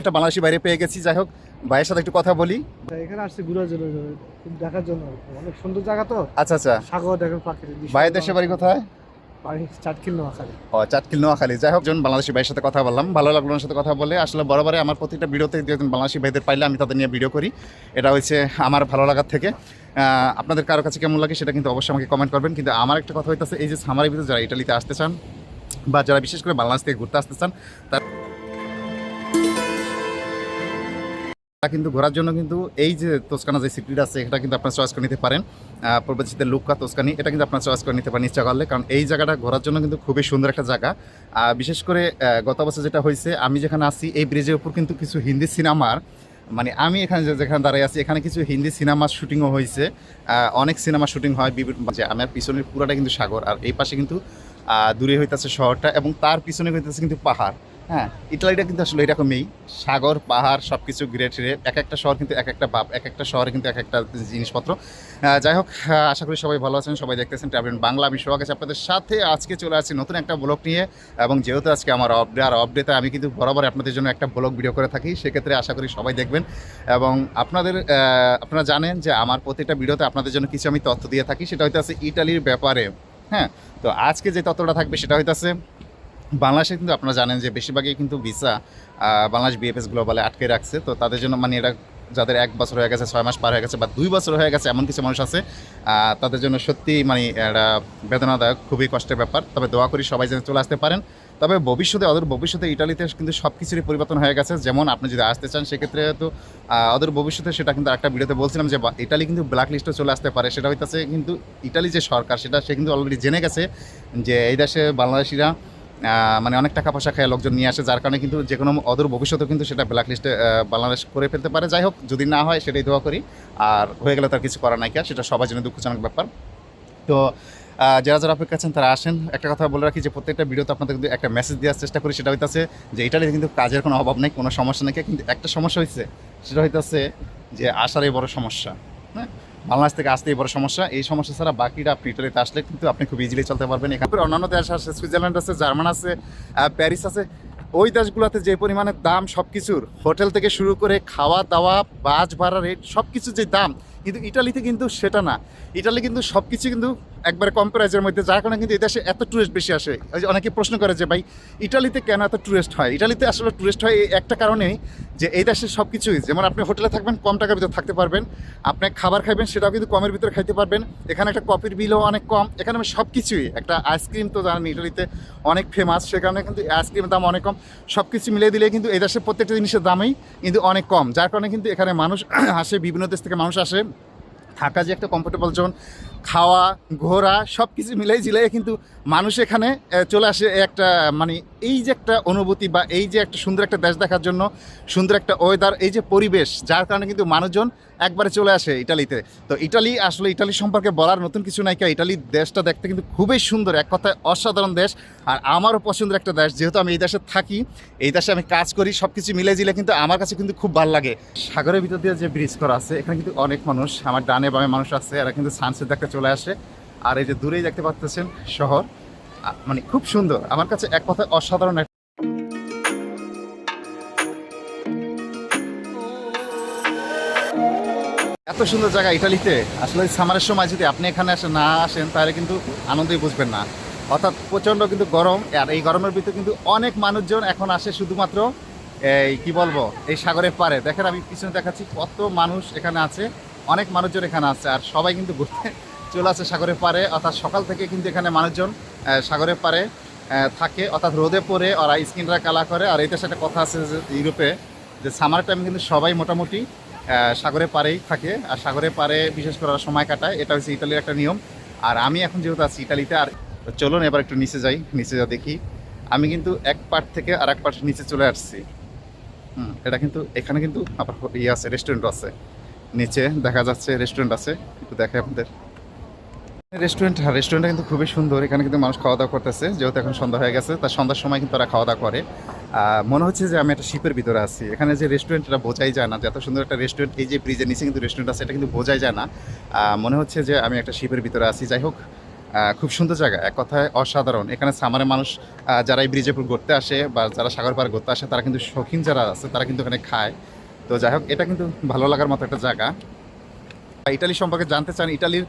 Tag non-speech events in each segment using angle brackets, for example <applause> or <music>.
একটা বাংলাদেশি বাইরে পেয়ে গেছি যাই হোক ভাইয়ের সাথে একটু কথা বলি। এখানে আসছে ঘুরার জন্য দেখার জন্য অনেক সুন্দর জায়গা তো। আচ্ছা আচ্ছা। সাগর দেখেন প্রাকৃতিক ভাইয়ের দেশে বাড়ি কোথায়? বাড়ি চাটকিল নোয়াখালী। ও চাটকিল নোয়াখালী। যাই হোক জন বাংলাদেশি ভাইয়ের সাথে কথা বললাম। ভালো লাগল ওনার সাথে কথা বলে। আসলে বরাবরই আমার প্রতিটা ভিডিওতে দু একজন বাংলাদেশি ভাইদের পাইলে আমি তাদের নিয়ে ভিডিও করি। এটা হচ্ছে আমার ভালো লাগার থেকে। আপনাদের কারও কাছে কেমন লাগে সেটা কিন্তু অবশ্যই আমাকে কমেন্ট করবেন। কিন্তু আমার একটা কথা হইতেছে এই যে সামারের ভিতরে যারা ইটালিতে আসতে চান বা যারা বিশেষ করে বাংলাদেশ থেকে ঘুরতে আসতে চান তারা কিন্তু ঘোরার জন্য কিন্তু এই যে তোস্কানা যে সিটিটা আছে, এটা কিন্তু আপনার চয়েস করে নিতে পারেন। পূর্বজিতে লুকা তোস্কানি এটা কিন্তু আপনার চয়েস করে নিতে পারেন ইচ্ছা করলে কারণ এই জায়গাটা ঘোরার জন্য কিন্তু খুবই সুন্দর একটা জায়গা। বিশেষ করে গত বছর যেটা হয়েছে, আমি যেখানে আছি, এই ব্রিজের উপর কিন্তু কিছু হিন্দি সিনেমার মানে আমি এখানে যেখানে দাঁড়িয়ে আছি, এখানে কিছু হিন্দি সিনেমার শুটিংও হয়েছে। অনেক সিনেমা শুটিং হয়, বিভিন্ন আমার পিছনের পুরাটা কিন্তু সাগর, আর এই পাশে কিন্তু দূরে হইতেছে শহরটা, এবং তার পিছনে হইতেছে কিন্তু পাহাড়। হ্যাঁ ইটালিটা কিন্তু আসলে এরকমই। সাগর, পাহাড় সব কিছু ঘিরে টিরে এক একটা শহর কিন্তু এক একটা বাপ, এক একটা শহরে কিন্তু এক একটা জিনিসপত্র। যাই হোক আশা করি সবাই ভালো আছেন, সবাই দেখতেছেন ট্রাভেল বাংলা আমি সোহাগ আছি আপনাদের সাথে। আজকে চলে আসছি নতুন একটা ব্লগ নিয়ে এবং যেহেতু আজকে আমার অপডে আর অপডেতে আমি কিন্তু বরাবর আপনাদের জন্য একটা ব্লগ ভিডিও করে থাকি, সেক্ষেত্রে আশা করি সবাই দেখবেন। এবং আপনাদের আপনারা জানেন যে আমার প্রতিটা ভিডিওতে আপনাদের জন্য কিছু আমি তথ্য দিয়ে থাকি, সেটা হইতে আছে ইটালির ব্যাপারে। হ্যাঁ তো আজকে যে তথ্যটা থাকবে সেটা হইতাছে বাংলাদেশে কিন্তু আপনারা জানেন যে বেশিরভাগই কিন্তু ভিসা বাংলাদেশ বিএফএস গ্লোবালে আটকে রাখছে। তো তাদের জন্য মানে এটা যাদের এক বছর হয়ে গেছে ছয় মাস পার হয়ে গেছে বা দুই বছর হয়ে গেছে এমন কিছু মানুষ আছে তাদের জন্য সত্যি মানে এটা বেদনাদায়ক খুবই কষ্টের ব্যাপার। তবে দোয়া করি সবাই যেন চলে আসতে পারেন। তবে ভবিষ্যতে ওদের ভবিষ্যতে ইটালিতে কিন্তু সব কিছুরই পরিবর্তন হয়ে গেছে। যেমন আপনি যদি আসতে চান সেক্ষেত্রে তো আহ, ওদের ভবিষ্যতে সেটা কিন্তু একটা ভিডিওতে বলছিলাম যে ইটালি কিন্তু ব্ল্যাক লিস্টে চলে আসতে পারে। সেটা হইতেছে কিন্তু ইটালি যে সরকার সেটা সে কিন্তু অলরেডি জেনে গেছে যে এই দেশে বাংলাদেশিরা মানে অনেক টাকা পয়সা খায় লোকজন নিয়ে আসে, যার কারণে কিন্তু যে কোনো অদূর ভবিষ্যতে কিন্তু সেটা ব্ল্যাক লিস্টে বাংলাদেশ করে ফেলতে পারে। যাই হোক, যদি না হয় সেটাই দোয়া করি। আর হয়ে গেলে তার কিছু করার নাই কি সেটা সবার জন্য দুঃখজনক ব্যাপার। তো যারা যারা অপেক্ষা আছেন, তারা আসেন। একটা কথা বলে রাখি যে, প্রত্যেকটা ভিডিওতে আপনাদের কিন্তু একটা মেসেজ দেওয়ার চেষ্টা করি, সেটা হইতেছে যে ইটালিতে কিন্তু কাজের কোনো অভাব নেই, কোনো সমস্যা নেই। কিন্তু একটা সমস্যা হয়েছে সেটা হইতেছে যে আসারই বড় সমস্যা হ্যাঁ? বাংলাদেশ থেকে আসতেই বড় সমস্যা। এই সমস্যা ছাড়া বাকিটা আপনি ইটালিতে আসলে কিন্তু আপনি খুব ইজিলি চলতে পারবেন। এখানে অন্যান্য দেশ আছে, সুইজারল্যান্ড আছে, জার্মান আছে প্যারিস আছে। ওই দেশগুলোতে যে পরিমাণে দাম সব কিছুর হোটেল থেকে শুরু করে খাওয়া দাওয়া, বাস ভাড়া রেট সব কিছু যে দাম, কিন্তু ইটালিতে কিন্তু সেটা না। ইটালি কিন্তু সব কিছু কিন্তু একবারে কম প্রাইজের মধ্যে, যার কারণে কিন্তু এই দেশে এত টুরিস্ট বেশি আসে। অনেকে প্রশ্ন করে যে, ভাই, ইটালিতে কেন এত টুরিস্ট হয়? ইটালিতে আসলে টুরিস্ট হয় এই একটা কারণেই যে, এই দেশে সব কিছুই যেমন আপনি হোটেলে থাকবেন, কম টাকার ভিতরে থাকতে পারবেন। আপনি খাবার খাইবেন, সেটাও কিন্তু কমের ভিতরে খাইতে পারবেন। এখানে একটা কফির বিলও অনেক কম। এখানে সব কিছুই একটা আইসক্রিম তো জানেন, ইটালিতে অনেক ফেমাস সে কারণে কিন্তু আইসক্রিমের দাম অনেক কম। সব কিছু মিলিয়ে দিলে কিন্তু এই দেশের প্রত্যেকটা জিনিসের দামই কিন্তু অনেক কম। যার কারণে কিন্তু এখানে মানুষ <clears throat> আসে, বিভিন্ন দেশ থেকে মানুষ আসে। থাকা যে একটা কমফোর্টেবল জোন খাওয়া, ঘোরা সব কিছু মিলাই ঝিলাই কিন্তু মানুষ এখানে চলে আসে একটা মানে এই যে একটা অনুভূতি বা এই যে একটা সুন্দর একটা দেশ দেখার জন্য, সুন্দর একটা ওয়েদার এই যে পরিবেশ, যার কারণে কিন্তু মানুষজন একবারে চলে আসে ইটালিতে। তো ইটালি আসলে ইটালি সম্পর্কে বলার নতুন কিছু নাই কা ইটালি দেশটা দেখতে কিন্তু খুবই সুন্দর, এক কথায় অসাধারণ দেশ। আর আমারও পছন্দের একটা দেশ, যেহেতু আমি এই দেশে থাকি, এই দেশে আমি কাজ করি সব কিছু মিলে জিলে কিন্তু আমার কাছে কিন্তু খুব ভালো লাগে। সাগরের ভিতর দিয়ে যে ব্রিজ করা আছে, এখানে কিন্তু অনেক মানুষ, আমার ডানে বামে মানুষ আছে, এরা কিন্তু সানসেট দেখতে চলে আসে। আর এই যে দূরেই দেখতে পাচ্ছেন শহর মানে খুব সুন্দর। আমার কাছে এক কথায় অসাধারণ এত সুন্দর জায়গা ইটালিতে। আসলে সামারের সময় যদি আপনি এখানে আসেন, না আসেন, তাহলে কিন্তু আনন্দই বুঝবেন না। অর্থাৎ প্রচণ্ড কিন্তু গরম, আর এই গরমের ভিতরে কিন্তু অনেক মানুষজন এখন আসে শুধুমাত্র এই, কি বলব, এই সাগরের পারে দেখেন আমি পিছনে দেখাচ্ছি কত মানুষ এখানে আছে, অনেক মানুষজন এখানে আছে, আর সবাই কিন্তু ঘুরতে চলে আসে সাগরের পারে অর্থাৎ সকাল থেকে কিন্তু এখানে মানুষজন সাগরের পারে থাকে। অর্থাৎ রোদে পড়ে, ওরা স্কিনটা কালা করে। আর দেশে একটা কথা আছে যে ইউরোপে, যে সামার টাইম কিন্তু সবাই মোটামুটি সাগরের পাড়েই থাকে। আর সাগরের পাড়ে বিশেষ করে সময় কাটায়। এটা হচ্ছে ইতালির একটা নিয়ম। আর আমি এখন যেহেতু আছি ইতালিতে, আর চলুন এবার একটু নিচে যাই। নিচে যা দেখি, আমি কিন্তু এক পার্ট থেকে আর এক পার্ট নিচে চলে আসছি। হুম, এটা কিন্তু এখানে কিন্তু আবার ইয়ে আছে রেস্টুরেন্ট আছে। নিচে দেখা যাচ্ছে রেস্টুরেন্ট আছে। একটু দেখে আপনাদের। রেস্টুরেন্ট রেস্টুরেন্টটা কিন্তু খুবই সুন্দর। এখানে কিন্তু মানুষ খাওয়া দাওয়া করতেছে, যেহেতু এখন সন্ধ্যা হয়ে গেছে, তার সন্ধ্যার সময় কিন্তু তারা খাওয়া দাওয়া করে মনে হচ্ছে যে আমি একটা শিপের ভিতরে আছি। এখানে যে রেস্টুরেন্ট এটা বোঝাই যায় না, যে এত সুন্দর একটা রেস্টুরেন্ট এই যে ব্রিজের নিচে কিন্তু রেস্টুরেন্ট আছে, এটা কিন্তু বোঝাই যায় না। মনে হচ্ছে যে আমি একটা শিপের ভিতরে আছি। যাই হোক খুব সুন্দর জায়গা, এক কথায় অসাধারণ। এখানে সামারে মানুষ যারা এই উপর ঘুরতে আসে বা যারা সাগর পার ঘুরতে আসে, তারা কিন্তু শৌখিন যারা আছে, তারা কিন্তু এখানে খায়। তো যাই হোক, এটা কিন্তু ভালো লাগার মতো একটা জায়গা। ইটালি সম্পর্কে জানতে চান, ইটালির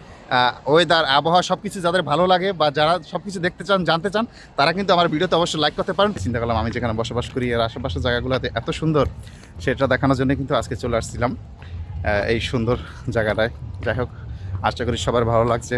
ওয়েদার আবহাওয়া সব কিছু যাদের ভালো লাগে বা যারা সব কিছু দেখতে চান, জানতে চান, তারা কিন্তু আমার ভিডিওতে অবশ্যই লাইক করতে পারেন। চিন্তা করলাম আমি যেখানে বসবাস করি, এর আশেপাশের জায়গাগুলোতে এত সুন্দর, সেটা দেখানোর জন্য কিন্তু আজকে চলে আসছিলাম এই সুন্দর জায়গাটায়। যাই হোক, আশা করি সবার ভালো লাগছে।